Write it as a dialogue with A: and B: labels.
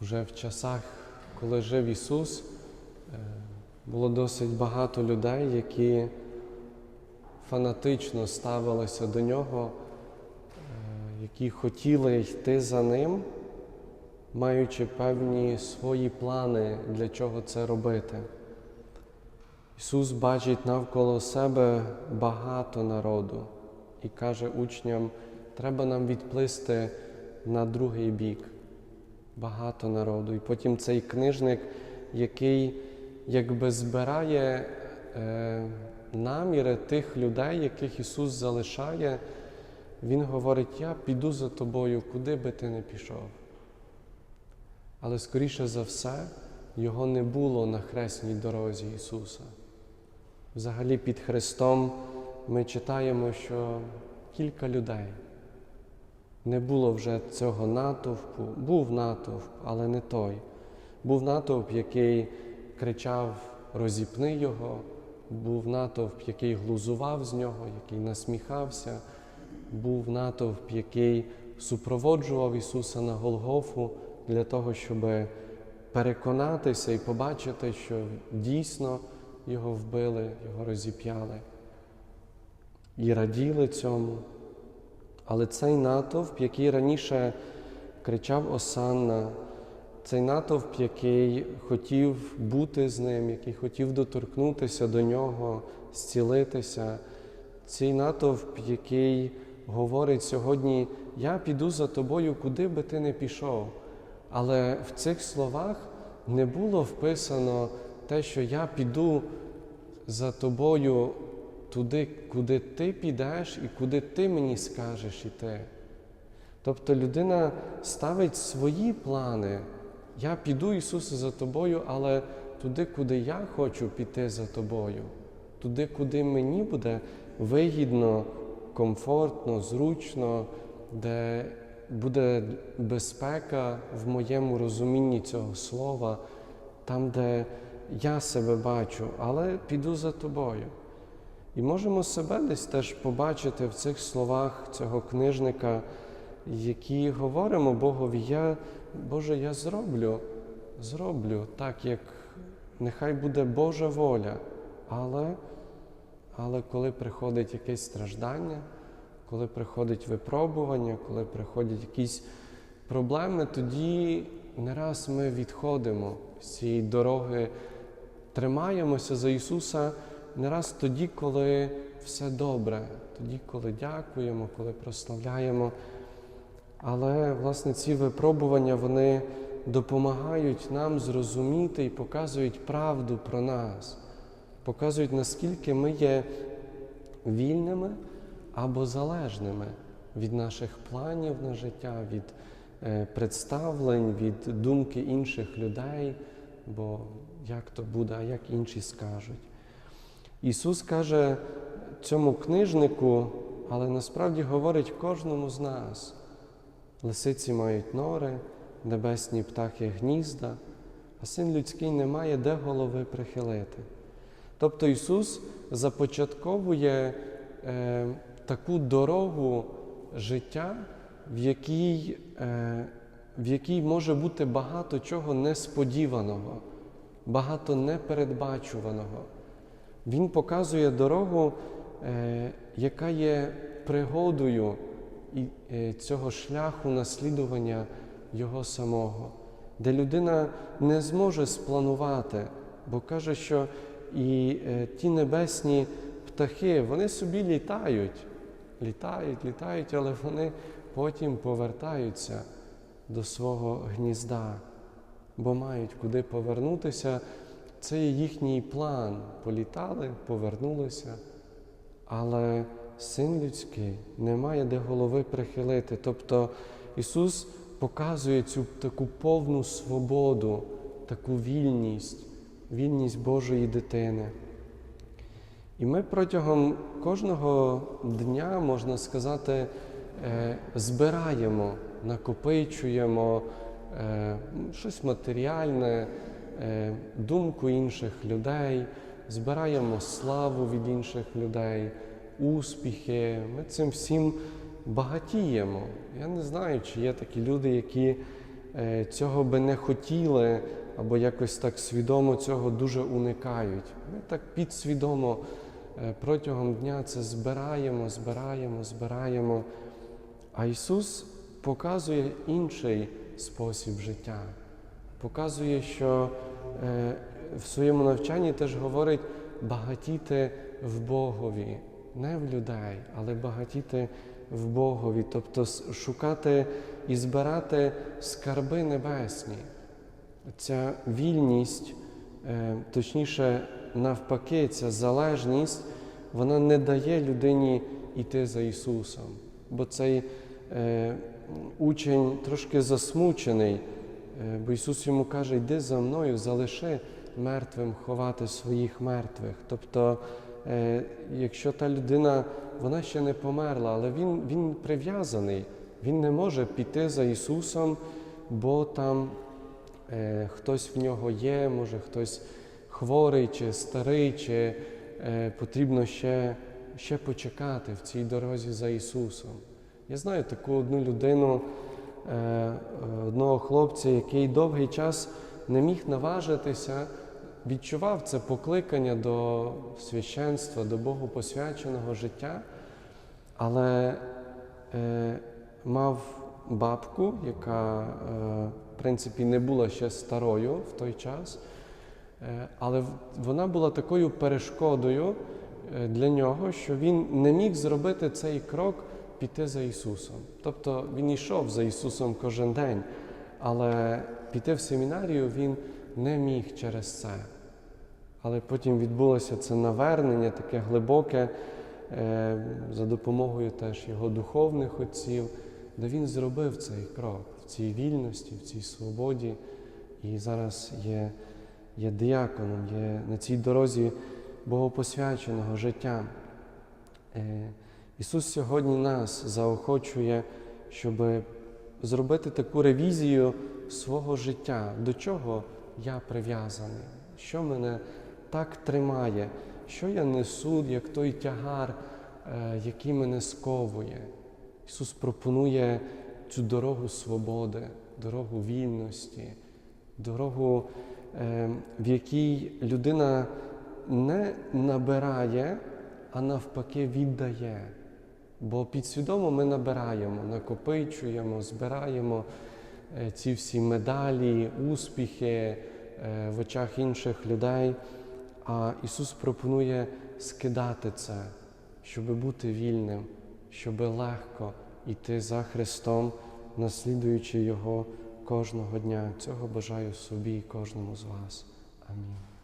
A: Вже в часах, коли жив Ісус, е, було досить багато людей, які фанатично ставилися до Нього, е, які хотіли йти за Ним, маючи певні свої плани, для чого це робити. Ісус бачить навколо себе багато народу і каже учням, треба нам відплисти на другий бік. Багато народу. І потім цей книжник, який якби збирає е, наміри тих людей, яких Ісус залишає, Він говорить: Я піду за тобою, куди би ти не пішов. Але скоріше за все, його не було на хресній дорозі Ісуса. Взагалі під Христом ми читаємо, що кілька людей. Не було вже цього натовпу, був натовп, але не той. Був натовп, який кричав розіпни його, був натовп, який глузував з нього, який насміхався, був натовп, який супроводжував Ісуса на Голгофу для того, щоб переконатися і побачити, що дійсно його вбили, його розіп'яли. І раділи цьому. Але цей натовп, який раніше кричав Осанна, цей натовп, який хотів бути з ним, який хотів доторкнутися до нього, зцілитися, цей натовп, який говорить сьогодні: Я піду за тобою, куди би ти не пішов. Але в цих словах не було вписано те, що я піду за тобою туди, куди ти підеш і куди ти мені скажеш іти. Тобто людина ставить свої плани. Я піду, Ісусе, за тобою, але туди, куди я хочу піти за тобою, туди, куди мені буде вигідно, комфортно, зручно, де буде безпека в моєму розумінні цього слова, там, де я себе бачу, але піду за тобою. І можемо себе десь теж побачити в цих словах цього книжника, які говоримо Богові, я, Боже, я зроблю, зроблю так, як нехай буде Божа воля. Але, але коли приходить якесь страждання, коли приходить випробування, коли приходять якісь проблеми, тоді не раз ми відходимо з цієї дороги, тримаємося за Ісуса не раз тоді, коли все добре, тоді, коли дякуємо, коли прославляємо. Але, власне, ці випробування вони допомагають нам зрозуміти і показують правду про нас, показують, наскільки ми є вільними або залежними від наших планів на життя, від е, представлень, від думки інших людей, бо як то буде, а як інші скажуть. Ісус каже цьому книжнику, але насправді говорить кожному з нас. Лисиці мають нори, небесні птахи гнізда, а син людський не має де голови прихилити. Тобто Ісус започатковує е, таку дорогу життя, в якій, е, в якій може бути багато чого несподіваного, багато непередбачуваного. Він показує дорогу, е, яка є пригодою е, цього шляху наслідування Його самого, де людина не зможе спланувати, бо каже, що і е, ті небесні птахи, вони собі літають, літають, літають, але вони потім повертаються до свого гнізда, бо мають куди повернутися. Це їхній план. Політали, повернулися, але син людський не має де голови прихилити. Тобто Ісус показує цю таку повну свободу, таку вільність, вільність Божої дитини. І ми протягом кожного дня, можна сказати, е, збираємо, накопичуємо е, щось матеріальне. Е, думку інших людей, збираємо славу від інших людей, успіхи. Ми цим всім багатіємо. Я не знаю, чи є такі люди, які е, цього би не хотіли, або якось так свідомо цього дуже уникають. Ми так підсвідомо е, протягом дня це збираємо, збираємо, збираємо. А Ісус показує інший спосіб життя, показує, що е, в своєму навчанні теж говорить багатіти в Богові, не в людей, але багатіти в Богові, тобто шукати і збирати скарби небесні. Ця вільність, е, точніше, навпаки, ця залежність, вона не дає людині йти за Ісусом. Бо цей е, учень трошки засмучений, бо Ісус йому каже, йди за мною, залиши мертвим ховати своїх мертвих. Тобто, е, якщо та людина, вона ще не померла, але він, він прив'язаний, він не може піти за Ісусом, бо там е, хтось в нього є, може хтось хворий чи старий, чи е, потрібно ще, ще почекати в цій дорозі за Ісусом. Я знаю таку одну людину, е, е, одного хлопця, який довгий час не міг наважитися, відчував це покликання до священства, до Богу посвяченого життя, але е, мав бабку, яка, е, в принципі, не була ще старою в той час, е, але вона була такою перешкодою е, для нього, що він не міг зробити цей крок піти за Ісусом. Тобто він йшов за Ісусом кожен день, але піти в семінарію він не міг через це. Але потім відбулося це навернення, таке глибоке, е, за допомогою теж його духовних отців, де він зробив цей крок в цій вільності, в цій свободі, і зараз є, є діаконом, є на цій дорозі богопосвяченого життя. Ісус сьогодні нас заохочує, щоб зробити таку ревізію свого життя, до чого я прив'язаний, що мене так тримає, що я несу, як той тягар, е, який мене сковує. Ісус пропонує цю дорогу свободи, дорогу вільності, дорогу, е, в якій людина не набирає, а навпаки віддає. Бо підсвідомо ми набираємо, накопичуємо, збираємо е, ці всі медалі, успіхи е, в очах інших людей. А Ісус пропонує скидати це, щоб бути вільним, щоб легко йти за Христом, наслідуючи Його кожного дня. Цього бажаю собі і кожному з вас. Амінь.